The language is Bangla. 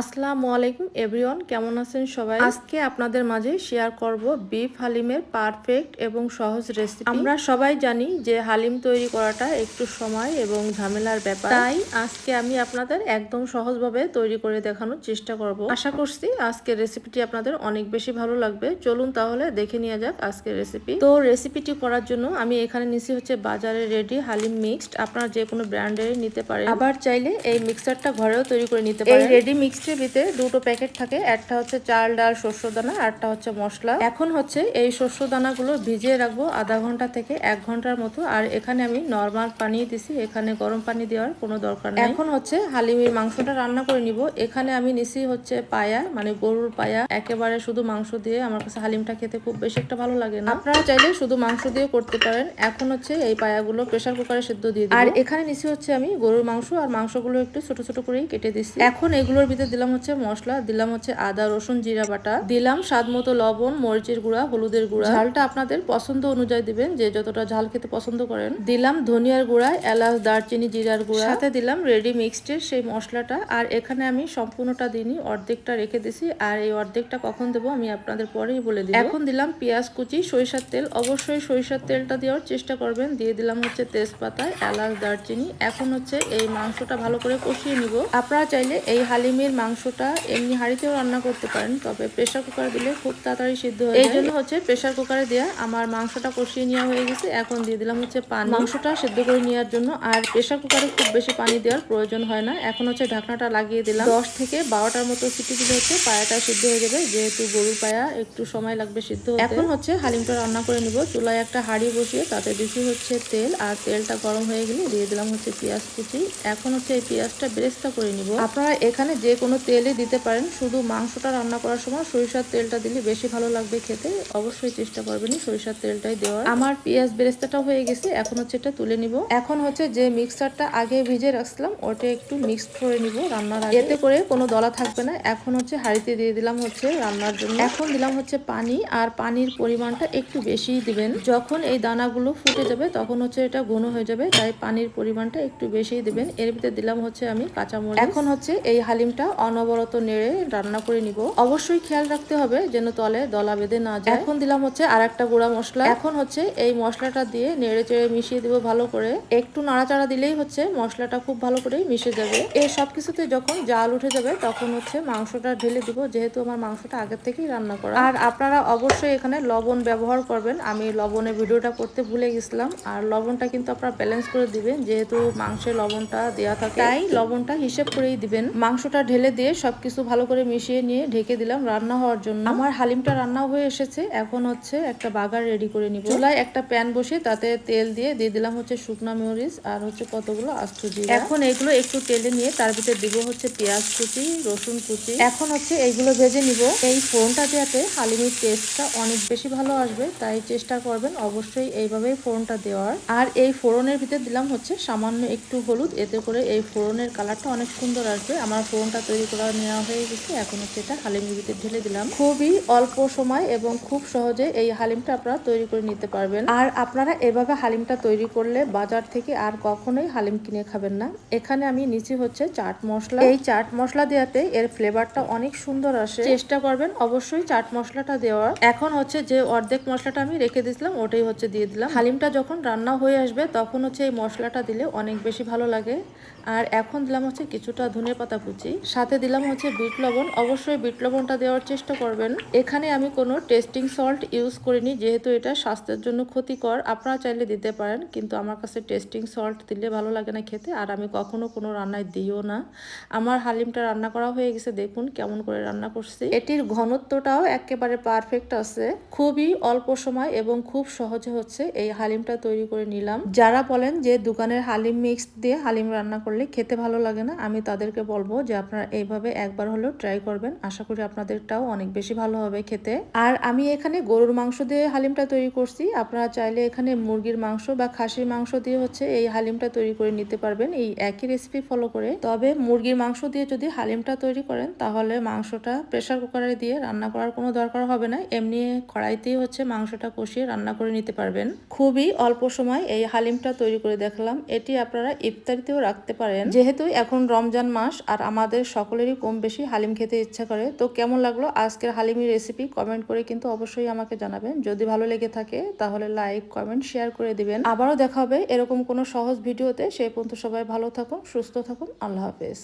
আসসালামু আলাইকুম এভরিওয়ান কেমন আছেন সবাই? আজকে আপনাদের মাঝে শেয়ার করব বিফ হালিমের পারফেক্ট এবং সহজ রেসিপি আমরা সবাই জানি যে হালিম তৈরি করাটা একটু সময় এবং ঝামেলার ব্যাপার। তাই আজকে আমি আপনাদের একদম সহজভাবে তৈরি করে দেখানোর চেষ্টা করব। আশা করছি আজকের রেসিপিটি আপনাদের অনেক বেশি ভালো লাগবে। চলুন তাহলে দেখে নেওয়া যাক আজকের রেসিপি তো রেসিপিটি করার জন্য আমি এখানে নিছি হচ্ছে বাজারে রেডি হালিম মিক্সড আপনারা যে কোনো ব্র্যান্ডের নিতে পারেন। আবার চাইলে এই মিক্সারটা ঘরেও তৈরি করে নিতে পারেন। রেডি মিক্সড ভিতরে দুটো প্যাকেট থাকে। একটা হচ্ছে চাল, ডাল শস্য দানা আরটা হচ্ছে মশলা। এখন হচ্ছে এই শস্য দানাগুলো ভিজিয়ে রাখব আধা ঘণ্টা থেকে এক ঘণ্টার মতো। আর এখানে আমি নর্মাল পানি দিছি। এখানে গরম পানি দেওয়ার কোনো দরকার নেই। এখন হচ্ছে হালিমের মাংসটা রান্না করে নিব। এখানে আমি নিছি হচ্ছে পায়া মানে গরুর পায়া। একেবারে শুধু মাংস দিয়ে আমার কাছে হালিমটা খেতে খুব বেশি একটা ভালো লাগে না। আপনারা চাইলে শুধু মাংস দিয়ে করতে পারেন। এখন হচ্ছে এই পায়াগুলো প্রেসার কুকারে সিদ্ধ দিয়ে আর এখানে নিছি হচ্ছে আমি গরুর মাংস। আর মাংসগুলো একটু ছোট ছোট করেই কেটে দিচ্ছি এখন এগুলোর ভিতরে দিলাম হচ্ছে মশলা, দিলাম হচ্ছে আদা, রসুন, জিরা বাটা, দিলাম স্বাদ মতো লবণ, মরিচের গুঁড়া, হলুদের গুঁড়া। ঝালটা আপনাদের পছন্দ অনুযায়ী দিবেন, যে যতটা ঝাল খেতে পছন্দ করেন। দিলাম ধনিয়ার গুঁড়া, এলাচ, দারচিনি, জিরার গুঁড়া। সাথে দিলাম রেডি মিক্সডের সেই মশলাটা। আর এখানে আমি সম্পূর্ণটা দিইনি, অর্ধেকটা রেখে দিছি। আর এই অর্ধেকটা কখন দেবো আমি আপনাদের পরেই বলে দিই এখন দিলাম পেঁয়াজ কুচি, সরিষার তেল। অবশ্যই সরিষার তেলটা দেওয়ার চেষ্টা করবেন। দিয়ে দিলাম হচ্ছে তেজপাতা, এলাচ, দারচিনি। এখন হচ্ছে এই মাংসটা ভালো করে কষিয়ে নিব। আপনারা চাইলে এই হালিমের মাংসটা এমনি হাঁড়িতেও রান্না করতে পারেন তবে প্রেশার কুকারে দিলে খুব তাড়াতাড়ি সিদ্ধ হয়ে এই জন্য হচ্ছে প্রেশার কুকারে দেওয়া আমার মাংসটা কষিয়ে নেওয়া হয়ে গেছে। এখন দিয়ে দিলাম হচ্ছে পানি। মাংসটা সিদ্ধ করে নেওয়ার জন্য আর প্রেশার কুকারে খুব বেশি পানি দেওয়ার প্রয়োজন হয় না। এখন হচ্ছে ঢাকনাটা লাগিয়ে দিলাম। দশ থেকে বারোটার মতো সিটি দিলে হচ্ছে পায়াটা সিদ্ধ হয়ে যাবে। যেহেতু গরুর পায়া একটু সময় লাগবে সিদ্ধ এখন হচ্ছে হালিমটা রান্না করে নিব। চুলায় একটা হাঁড়ি বসিয়ে তাতে দিচ্ছি হচ্ছে তেল আর তেলটা গরম হয়ে গেলে দিয়ে দিলাম হচ্ছে পেঁয়াজ কুচি। এখন হচ্ছে এই পেঁয়াজটা বেরেস্তা করে নিব। আপনারা এখানে যে কোনো তেলই দিতে পারেন। শুধু মাংসটা রান্না করার সময় সরিষার তেলটা দিলে বেশি ভালো লাগবে খেতে। অবশ্যই চেষ্টা করবেন সরিষার তেলটাই দেওয়ার। আমার পেঁয়াজ বেরেস্তাটাও হয়ে গেছে, এখন হচ্ছে এটা তুলে নিব। এখন হচ্ছে যে মিক্সারটা আগে ভিজে রাখছিলাম, ওটা একটু মিক্স করে নিব রান্নার আগে। এতে করে কোনো দলা থাকবে না। এখন হচ্ছে হাঁড়িতে দিয়ে দিলাম হচ্ছে রান্নার জন্য। এখন দিলাম হচ্ছে পানি, আর পানির পরিমাণটা একটু বেশি দিবেন। যখন এই দানাগুলো ফুটে যাবে তখন হচ্ছে এটা ঘন হয়ে যাবে, তাই পানির পরিমাণটা একটু বেশি দিবেন। এর ভিতরে দিলাম হচ্ছে আমি কাঁচামরিচ। এখন হচ্ছে এই হালিমটা অনবরত নেড়ে রান্না করে নিব। অবশ্যই খেয়াল রাখতে হবে যেন তলে দলা বেঁধে না যায়। এখন দিলাম হচ্ছে আর একটা গুঁড়া মশলা। এখন হচ্ছে এই মশলাটা দিয়ে নেড়ে চেড়ে মিশিয়ে দিব ভালো করে। একটু নাড়াচাড়া দিলেই হচ্ছে মশলাটা খুব ভালো করে মিশে যাবে। এই সব কিছুতে যখন জাল উঠে যাবে তখন হচ্ছে মাংসটা ঢেলে দিব, যেহেতু আমার মাংসটা আগের থেকেই রান্না করা। আর আপনারা অবশ্যই এখানে লবণ ব্যবহার করবেন। আমি লবণের ভিডিওটা করতে ভুলে গেছিলাম। আর লবণটা কিন্তু আপনারা ব্যালেন্স করে দিবেন, যেহেতু মাংসে লবণটা দেওয়া থাকে। তাই লবণটা হিসেব করেই দিবেন। মাংসটা ঢেলে দিয়ে সবকিছু ভালো করে মিশিয়ে নিয়ে ঢেকে দিলাম রান্না হওয়ার জন্য। আমার হালিমটা রান্না হয়ে এসেছে। এখন হচ্ছে একটা বাগার রেডি করে নিব। চুলায় একটা প্যান বসে তাতে তেল দিয়ে দিয়ে দিলাম হচ্ছে শুকনো মরিচ আর হচ্ছে কতগুলো আস্ত জিরা। এখন এইগুলো একটু তেলে নিয়ে তার ভিতরে দিব হচ্ছে পেঁয়াজ কুচি, রসুন কুচি। এখন হচ্ছে এইগুলো ভেজে নিব। এই ফোড়নটা দেওয়াতে হালিমের টেস্টটা অনেক বেশি ভালো আসবে, তাই চেষ্টা করবেন অবশ্যই এইভাবে ফোড়নটা দেওয়ার। আর এই ফোড়নের ভিতরে দিলাম হচ্ছে সামান্য একটু হলুদ, এতে করে এই ফোড়নের কালারটা অনেক সুন্দর আসবে। আমার ফোড়নটা তৈরি করা নেওয়া হয়ে গেছে। এখন হচ্ছে এটা হালিমের ভিতরে ঢেলে দিলাম। খুবই অল্প সময় এবং খুব সহজে এই হালিমটা আপনারা তৈরি করে নিতে পারবেন। আর আপনারা এভাবে হালিমটা তৈরি করলে বাজার থেকে আর কখনোই হালিম কিনে খাবেন না। এখানে আমি নিচে হচ্ছে চাট মশলা। এই চাট মশলা দেওয়াতে এর ফ্লেভারটা অনেক সুন্দর আসে। চেষ্টা করবেন অবশ্যই চাট মশলাটা দেওয়ার। এখন হচ্ছে যে অর্ধেক মশলাটা আমি রেখে দিয়েছিলাম, ওটাই হচ্ছে দিয়ে দিলাম। হালিমটা যখন রান্না হয়ে আসবে তখন হচ্ছে এই মশলাটা দিলে অনেক বেশি ভালো লাগে। আর এখন দিলাম হচ্ছে কিছুটা ধনে পাতা কুচি সাথে দিলাম হচ্ছে বিট লবণ। অবশ্যই বিট লবণটা দেওয়ার চেষ্টা করবেন। এখানে আমি কোনো টেস্টিং সল্ট ইউজ করিনি, যেহেতু এটা স্বাস্থ্যের জন্য ক্ষতিকর। আপনারা চাইলে দিতে পারেন, কিন্তু আমার কাছে টেস্টিং সল্ট দিলে ভালো লাগে না খেতে, আর আমি কখনো কোনো রান্নায় দিও না। আমার হালিমটা রান্না করা হয়ে গেছে, দেখুন কেমন করে রান্না করছি। এটির ঘনত্বটাও একেবারে পারফেক্ট আছে। খুবই অল্প সময় এবং খুব সহজে হচ্ছে এই হালিমটা তৈরি করে নিলাম। যারা বলেন যে দোকানের হালিম মিক্স দিয়ে হালিম রান্না করলে খেতে ভালো লাগে না, আমি তাদেরকে বলব যে আপনারা এইভাবে একবার হলেও ট্রাই করবেন। আশা করি আপনাদেরটাও অনেক বেশি ভালো হবে খেতে। আর আমি এখানে গরুর মাংস দিয়ে হালিমটা তৈরি করছি। আপনারা চাইলে এখানে মুরগির মাংস বা খাসির মাংস দিয়ে হচ্ছে এই হালিমটা তৈরি করে নিতে পারবেন। এই একই রেসিপি ফলো করে। তবে মুরগির মাংস দিয়ে যদি হালিমটা তৈরি করেন, তাহলে মাংসটা প্রেসার কুকারে দিয়ে রান্না করার কোনো দরকার হবে না। এমনি কড়াইতেই হচ্ছে মাংসটা কষিয়ে রান্না করে নিতে পারবেন। খুবই অল্প সময় এই হালিমটা তৈরি করে দেখলাম। এটি আপনারা ইফতারিতেও রাখতে পারেন। যেহেতু এখন রমজান মাস, আর আমাদের সকলেরই কম বেশি হালিম খেতে ইচ্ছা করে। তো কেমন লাগল আজকের হালিমের রেসিপি কমেন্ট করে কিন্তু অবশ্যই আমাকে জানাবেন। যদি ভালো লেগে থাকে তাহলে লাইক কমেন্ট শেয়ার করে দিবেন। আবারও দেখা হবে এরকম কোনো সহজ ভিডিওতে সেই পর্যন্ত সবাই ভালো থাকুন, সুস্থ থাকুন। আল্লাহ হাফেজ।